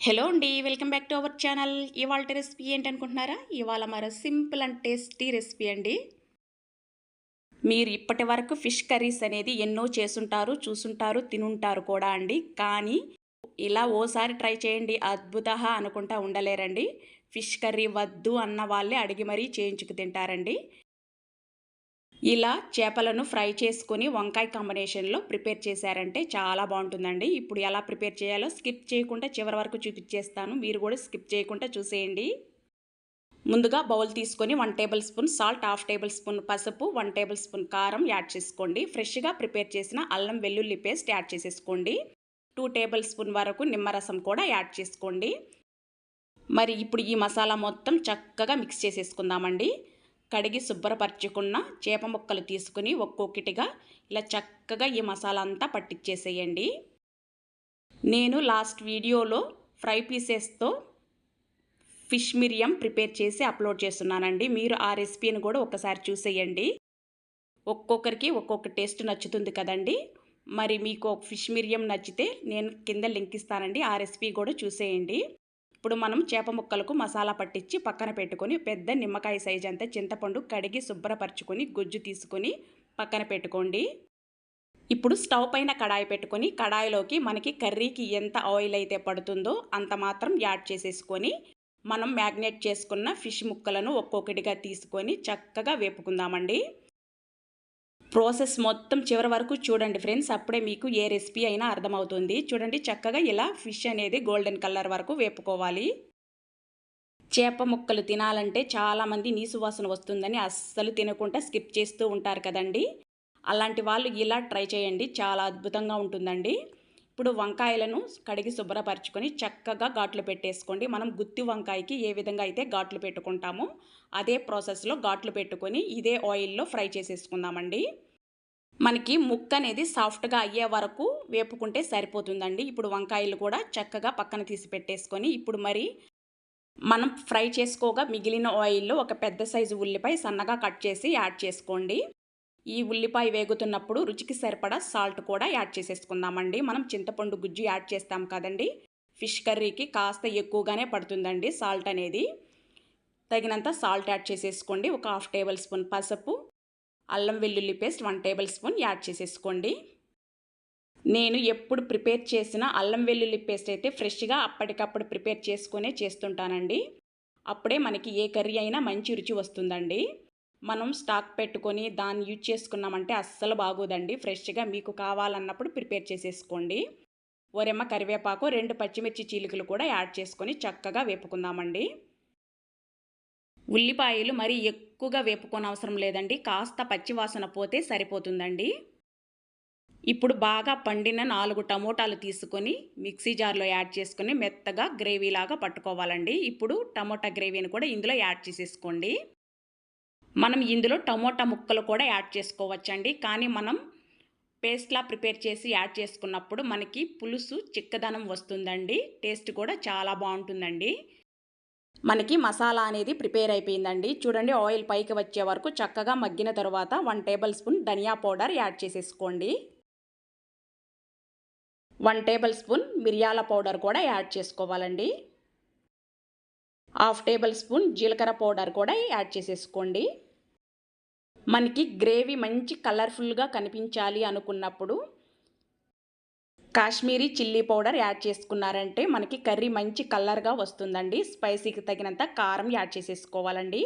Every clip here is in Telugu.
హలో అండి welcome back to our channel. ఇవాళ రెసిపీ ఏంటనుకుంటున్నారా? ఇవాళ మరో సింపుల్ అండ్ టేస్టీ రెసిపీ అండి. మీరు ఇప్పటి వరకు ఫిష్ కర్రీస్ అనేది ఎన్నో చేసుంటారు చూసుంటారు తినుంటారు కూడా అండి. కానీ ఇలా ఓసారి ట్రై చేయండి అద్భుత అనుకుంటా ఉండలేరండి. ఫిష్ కర్రీ వద్దు అన్న వాళ్ళే అడిగి మరీ చేయించుకు తింటారండి. ఇలా చేపలను ఫ్రై చేసుకొని వంకాయ కాంబినేషన్లో ప్రిపేర్ చేశారంటే చాలా బాగుంటుందండి. ఇప్పుడు ఎలా ప్రిపేర్ చేయాలో స్కిప్ చేయకుండా చివరి వరకు చూపించేస్తాను మీరు కూడా స్కిప్ చేయకుండా చూసేయండి. ముందుగా బౌల్ తీసుకొని one tablespoon salt half tablespoon పసుపు వన్ టేబుల్ స్పూన్ కారం యాడ్ చేసుకోండి. ఫ్రెష్గా ప్రిపేర్ చేసిన అల్లం వెల్లుల్లి పేస్ట్ యాడ్ చేసేసుకోండి. టూ టేబుల్ స్పూన్ వరకు నిమ్మరసం కూడా యాడ్ చేసుకోండి. మరి ఇప్పుడు ఈ మసాలా మొత్తం చక్కగా మిక్స్ చేసేసుకుందామండి. కడిగి శుభ్రపరచుకున్న చేప ముక్కలు తీసుకుని ఒక్కొక్కటిగా ఇలా చక్కగా ఈ మసాలా అంతా పట్టించేసేయండి నేను లాస్ట్ వీడియోలో ఫ్రై పీసెస్తో ఫిష్ మిరియం ప్రిపేర్ చేసి అప్లోడ్ చేస్తున్నానండి. మీరు ఆ రెసిపీని కూడా ఒకసారి చూసేయండి. ఒక్కొక్కరికి ఒక్కొక్క టేస్ట్ నచ్చుతుంది కదండి. మరి మీకు ఫిష్ మిరియం నచ్చితే నేను కింద లింక్ ఇస్తానండి. ఆ రెసిపీ కూడా చూసేయండి. ఇప్పుడు మనం చేప ముక్కలకు మసాలా పట్టించి పక్కన పెట్టుకొని పెద్ద నిమ్మకాయ సైజ్ అంతా చింతపండు కడిగి శుభ్రపరచుకొని గుజ్జు తీసుకొని పక్కన పెట్టుకోండి. ఇప్పుడు స్టవ్ పైన కడాయి పెట్టుకొని కడాయిలోకి మనకి కర్రీకి ఎంత ఆయిల్ అయితే పడుతుందో అంత మాత్రం యాడ్ చేసేసుకొని మనం మ్యాగ్నేట్ చేసుకున్న ఫిష్ ముక్కలను ఒక్కొక్కటిగా తీసుకొని చక్కగా వేపుకుందామండి. ప్రాసెస్ మొత్తం చివరి వరకు చూడండి ఫ్రెండ్స్ అప్పుడే మీకు ఏ రెసిపీ అయినా అర్థమవుతుంది. చూడండి చక్కగా ఇలా ఫిష్ అనేది గోల్డెన్ కలర్ వరకు వేపుకోవాలి. చేప ముక్కలు తినాలంటే చాలామంది నీసు వాసన వస్తుందని అస్సలు తినకుండా స్కిప్ చేస్తూ ఉంటారు కదండి. అలాంటి వాళ్ళు ఇలా ట్రై చేయండి చాలా అద్భుతంగా ఉంటుందండి. ఇప్పుడు వంకాయలను కడిగి శుభ్రపరచుకొని చక్కగా ఘాట్లు పెట్టేసుకోండి. మనం గుత్తి వంకాయకి ఏ విధంగా అయితే ఘాట్లు పెట్టుకుంటామో అదే ప్రాసెస్లో ఘాట్లు పెట్టుకొని ఇదే ఆయిల్లో ఫ్రై చేసేసుకుందామండి. మనకి ముక్క అనేది సాఫ్ట్గా అయ్యే వరకు వేపుకుంటే సరిపోతుందండి. ఇప్పుడు వంకాయలు కూడా చక్కగా పక్కన తీసి పెట్టేసుకొని ఇప్పుడు మరి మనం ఫ్రై చేసుకోగా మిగిలిన ఆయిల్లో ఒక పెద్ద సైజు ఉల్లిపాయ సన్నగా కట్ చేసి యాడ్ చేసుకోండి. ఈ ఉల్లిపాయ వేగుతున్నప్పుడు రుచికి సరిపడా సాల్ట్ కూడా యాడ్ చేసేసుకుందామండి. మనం చింతపండు గుజ్జు యాడ్ చేస్తాం కదండి. ఫిష్ కర్రీకి కాస్త ఎక్కువగానే పడుతుందండి సాల్ట్ అనేది. తగినంత సాల్ట్ యాడ్ చేసేసుకోండి. ఒక హాఫ్ టేబుల్ స్పూన్ పసుపు. అల్లం వెల్లుల్లి paste one tablespoon add చేసేసుకోండి. నేను ఎప్పుడు ప్రిపేర్ చేసిన అల్లం వెల్లుల్లి పేస్ట్ అయితే ఫ్రెష్గా అప్పటికప్పుడు ప్రిపేర్ చేసుకునే చేస్తుంటానండి. అప్పుడే మనకి ఏ కర్రీ అయినా మంచి రుచి వస్తుందండి. మనం స్టాక్ పెట్టుకొని దాన్ని యూజ్ చేసుకున్నామంటే అస్సలు బాగోదండి. ఫ్రెష్గా మీకు కావాలన్నప్పుడు ప్రిపేర్ చేసేసుకోండి. ఒరెమ్మ కరివేపాకు రెండు పచ్చిమిర్చి చీలికలు కూడా యాడ్ చేసుకొని చక్కగా వేపుకుందామండి. ఉల్లిపాయలు మరి ఎక్కువగా వేపుకొని అవసరం లేదండి. కాస్త పచ్చివాసన పోతే సరిపోతుందండి. ఇప్పుడు బాగా పండిన నాలుగు టమోటాలు తీసుకొని మిక్సీ జార్లో యాడ్ చేసుకొని మెత్తగా గ్రేవీలాగా పట్టుకోవాలండి. ఇప్పుడు టమోటా గ్రేవీని కూడా ఇందులో యాడ్ చేసేసుకోండి. మనం ఇందులో టమోటా ముక్కలు కూడా యాడ్ చేసుకోవచ్చండి. కానీ మనం పేస్ట్లా ప్రిపేర్ చేసి యాడ్ చేసుకున్నప్పుడు మనకి పులుసు చిక్కదనం వస్తుందండి. టేస్ట్ కూడా చాలా బాగుంటుందండి. మనకి మసాలా అనేది ప్రిపేర్ అయిపోయిందండి. చూడండి ఆయిల్ పైకి వచ్చే వరకు చక్కగా మగ్గిన తర్వాత వన్ టేబుల్ స్పూన్ ధనియా పౌడర్ యాడ్ చేసేసుకోండి. వన్ టేబుల్ స్పూన్ మిరియాల పౌడర్ కూడా యాడ్ చేసుకోవాలండి. హాఫ్ టేబుల్ స్పూన్ జీలకర్ర పౌడర్ కూడా యాడ్ చేసేసుకోండి. మనకి గ్రేవీ మంచి కలర్ఫుల్గా కనిపించాలి అనుకున్నప్పుడు కాశ్మీరీ చిల్లీ పౌడర్ యాడ్ చేసుకున్నారంటే మనకి కర్రీ మంచి కలర్గా వస్తుందండి. స్పైసీకి తగినంత కారం యాడ్ చేసేసుకోవాలండి.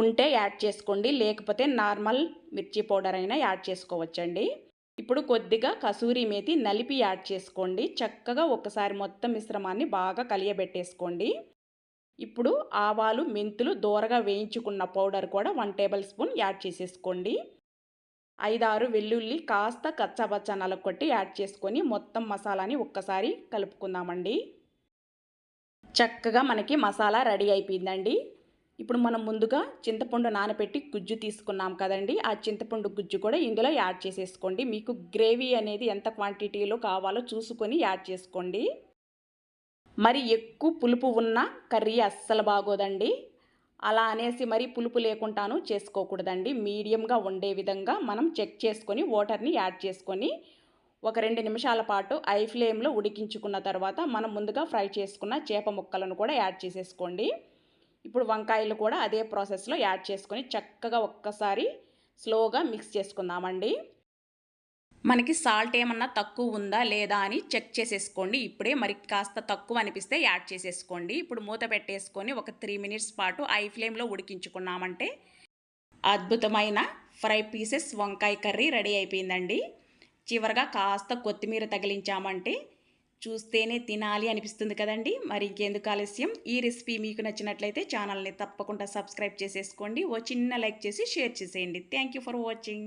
ఉంటే యాడ్ చేసుకోండి. లేకపోతే నార్మల్ మిర్చి పౌడర్ అయినా యాడ్ చేసుకోవచ్చండి. ఇప్పుడు కొద్దిగా కసూరి మేతి నలిపి యాడ్ చేసుకోండి. చక్కగా ఒకసారి మొత్తం మిశ్రమాన్ని బాగా కలియబెట్టేసుకోండి. ఇప్పుడు ఆవాలు మెంతులు దూరగా వేయించుకున్న పౌడర్ కూడా వన్ టేబుల్ స్పూన్ యాడ్ చేసేసుకోండి. ఐదారు వెల్లుల్లి కాస్త కచ్చబచ్చ నలకొట్టి యాడ్ చేసుకొని మొత్తం మసాలాని ఒక్కసారి కలుపుకుందామండి. చక్కగా మనకి మసాలా రెడీ అయిపోయిందండి. ఇప్పుడు మనం ముందుగా చింతపండు నానబెట్టి గుజ్జు తీసుకున్నాం కదండి. ఆ చింతపండు గుజ్జు కూడా ఇందులో యాడ్ చేసేసుకోండి. మీకు గ్రేవీ అనేది ఎంత క్వాంటిటీలో కావాలో చూసుకొని యాడ్ చేసుకోండి. మరి ఎక్కువ పులుపు ఉన్న కర్రీ అస్సలు బాగోదండి. అలా అనేసి మరి పులుపు లేకుండాను చేసుకోకూడదండి. మీడియంగా ఉండే విధంగా మనం చెక్ చేసుకొని వాటర్ని యాడ్ చేసుకొని ఒక రెండు నిమిషాల పాటు ఐ ఫ్లేమ్లో ఉడికించుకున్న తర్వాత మనం ముందుగా ఫ్రై చేసుకున్న చేప ముక్కలను కూడా యాడ్ చేసేసుకోండి. ఇప్పుడు వంకాయలు కూడా అదే ప్రాసెస్లో యాడ్ చేసుకొని చక్కగా ఒక్కసారి స్లోగా మిక్స్ చేసుకుందామండి. మనకి సాల్ట్ ఏమన్నా తక్కువ ఉందా లేదా అని చెక్ చేసేసుకోండి. ఇప్పుడే మరి కాస్త తక్కువ అనిపిస్తే యాడ్ చేసేసుకోండి. ఇప్పుడు మూత పెట్టేసుకొని ఒక త్రీ మినిట్స్ పాటు ఐ ఫ్లేమ్లో ఉడికించుకున్నామంటే అద్భుతమైన ఫ్రై పీసెస్ వంకాయ కర్రీ రెడీ అయిపోయిందండి. చివరగా కాస్త కొత్తిమీర తగిలించామంటే చూస్తేనే తినాలి అనిపిస్తుంది కదండి. మరి ఇంకెందుకు ఆలస్యం? ఈ రెసిపీ మీకు నచ్చినట్లయితే ఛానల్ని తప్పకుండా సబ్స్క్రైబ్ చేసేసుకోండి. ఓ చిన్న లైక్ చేసి షేర్ చేసేయండి. Thank you for watching